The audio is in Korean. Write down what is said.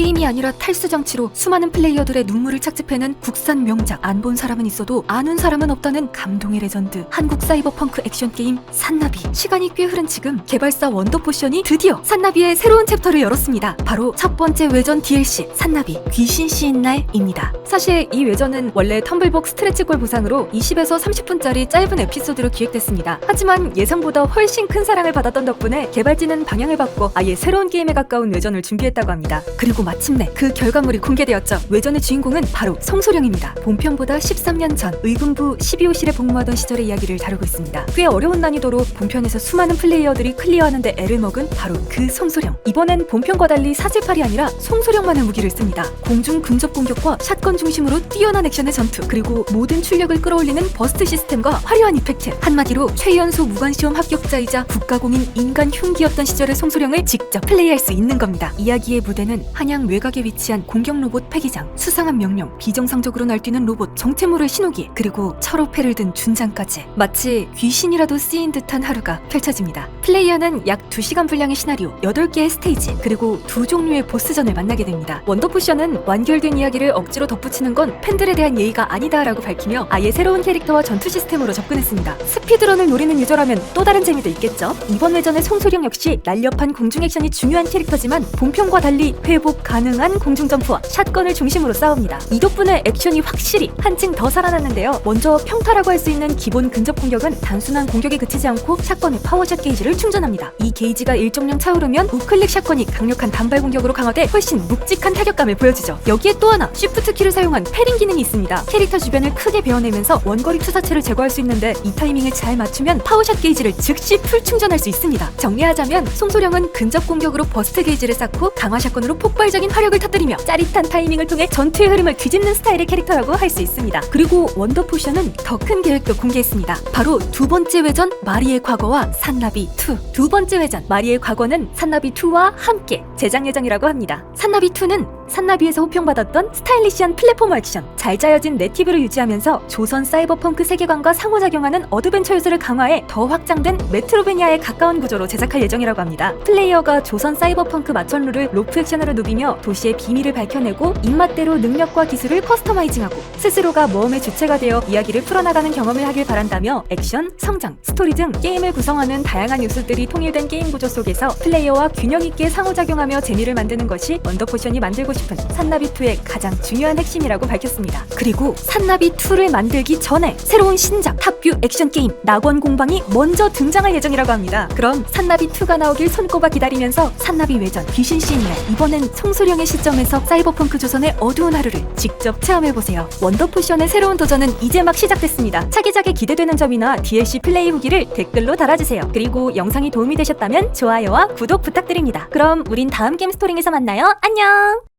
게임이 아니라 탈수 장치로 수많은 플레이어들의 눈물을 착즙해낸 국산 명작 안 본 사람은 있어도 아는 사람은 없다는 감동의 레전드. 한국 사이버펑크 액션 게임 산나비. 시간이 꽤 흐른 지금 개발사 원더포션이 드디어 산나비의 새로운 챕터를 열었습니다. 바로 첫 번째 외전 DLC 산나비. 귀신 시인 날입니다. 사실 이 외전은 원래 텀블벅 스트레치골 보상으로 20에서 30분짜리 짧은 에피소드로 기획됐습니다. 하지만 예상보다 훨씬 큰 사랑을 받았던 덕분에 개발진은 방향을 바꿔 아예 새로운 게임에 가까운 외전을 준비했다고 합니다. 그리고 마침내 그 결과물이 공개되었죠. 외전의 주인공은 바로 송소령입니다. 본편보다 13년 전 의군부 12호실에 복무하던 시절의 이야기를 다루고 있습니다. 꽤 어려운 난이도로 본편에서 수많은 플레이어들이 클리어하는데 애를 먹은 바로 그 송소령. 이번엔 본편과 달리 사슬팔이 아니라 송소령만의 무기를 씁니다. 공중 근접 공격과 샷건 중심으로 뛰어난 액션의 전투 그리고 모든 출력을 끌어올리는 버스트 시스템과 화려한 이펙트. 한마디로 최연소 무관시험 합격자이자 국가공인 인간 흉기였던 시절의 송소령을 직접 플레이할 수 있는 겁니다. 이야기의 무대는 한양 외곽에 위치한 공격 로봇 폐기장. 수상한 명령 비정상적으로 날뛰는 로봇 정체모를 신호기 그리고 철호패를 든 준장까지. 마치 귀신이라도 쓰인 듯한 하루가 펼쳐집니다. 플레이어는 약 2시간 분량의 시나리오 8개의 스테이지 그리고 두 종류의 보스전을 만나게 됩니다. 원더포션은 완결된 이야기를 억지로 덧붙이는 건 팬들에 대한 예의가 아니다라고 밝히며 아예 새로운 캐릭터와 전투 시스템으로 접근했습니다. 스피드런을 노리는 유저라면 또 다른 재미도 있겠죠? 이번 외전의 송소령 역시 날렵한 공중 액션이 중요한 캐릭터지만 본편과 달리 회복 가능한 공중 점프와 샷건을 중심으로 싸웁니다. 이 덕분에 액션이 확실히 한층 더 살아났는데요. 먼저 평타라고 할 수 있는 기본 근접 공격은 단순한 공격에 그치지 않고 샷건의 파워샷 게이지를 충전합니다. 이 게이지가 일정량 차오르면 우클릭 샷건이 강력한 단발 공격으로 강화돼 훨씬 묵직한 타격감을 보여주죠. 여기에 또 하나 쉬프트 키를 사용한 패링 기능이 있습니다. 캐릭터 주변을 크게 베어내면서 원거리 투사체를 제거할 수 있는데 이 타이밍을 잘 맞추면 파워샷 게이지를 즉시 풀 충전할 수 있습니다. 정리하자면 송소령은 근접 공격으로 버스트 게이지를 쌓고 강화 샷건으로 폭발 적인 화력을 터뜨리며 짜릿한 타이밍을 통해 전투의 흐름을 뒤집는 스타일의 캐릭터라고 할 수 있습니다 그리고 원더포션은 더 큰 계획도 공개했습니다 바로 두 번째 외전 마리의 과거와 산나비 2. 두 번째 외전 마리의 과거는 산나비 2와 함께 제작 예정이라고 합니다. 산나비 2는 산나비에서 호평받았던 스타일리시한 플랫폼 액션, 잘 짜여진 내티브를 유지하면서 조선 사이버펑크 세계관과 상호작용하는 어드벤처 요소를 강화해 더 확장된 메트로베니아에 가까운 구조로 제작할 예정이라고 합니다. 플레이어가 조선 사이버펑크 마천루를 로프 액션으로 누비며 도시의 비밀을 밝혀내고 입맛대로 능력과 기술을 커스터마이징하고 스스로가 모험의 주체가 되어 이야기를 풀어나가는 경험을 하길 바란다며 액션, 성장, 스토리 등 게임을 구성하는 다양한 요소들이 통일된 게임 구조 속에서 플레이어와 균형 있게 상호작용하며 재미를 만드는 것이 원더포션이 만들고 싶은 산나비2의 가장 중요한 핵심이라고 밝혔습니다. 그리고 산나비2를 만들기 전에 새로운 신작 탑뷰 액션 게임 낙원 공방이 먼저 등장할 예정이라고 합니다. 그럼 산나비2가 나오길 손꼽아 기다리면서 산나비 외전 귀신 시인날 이번엔 송소령의 시점에서 사이버펑크 조선의 어두운 하루를 직접 체험해보세요. 원더포션의 새로운 도전은 이제 막 시작됐습니다. 차기작에 기대되는 점이나 DLC 플레이 후기를 댓글로 달아주세요. 그리고 영상이 도움이 되셨다면 좋아요와 구독 부탁드립니다. 그럼 우린 다음 게임 스토링에서 만나요. 안녕!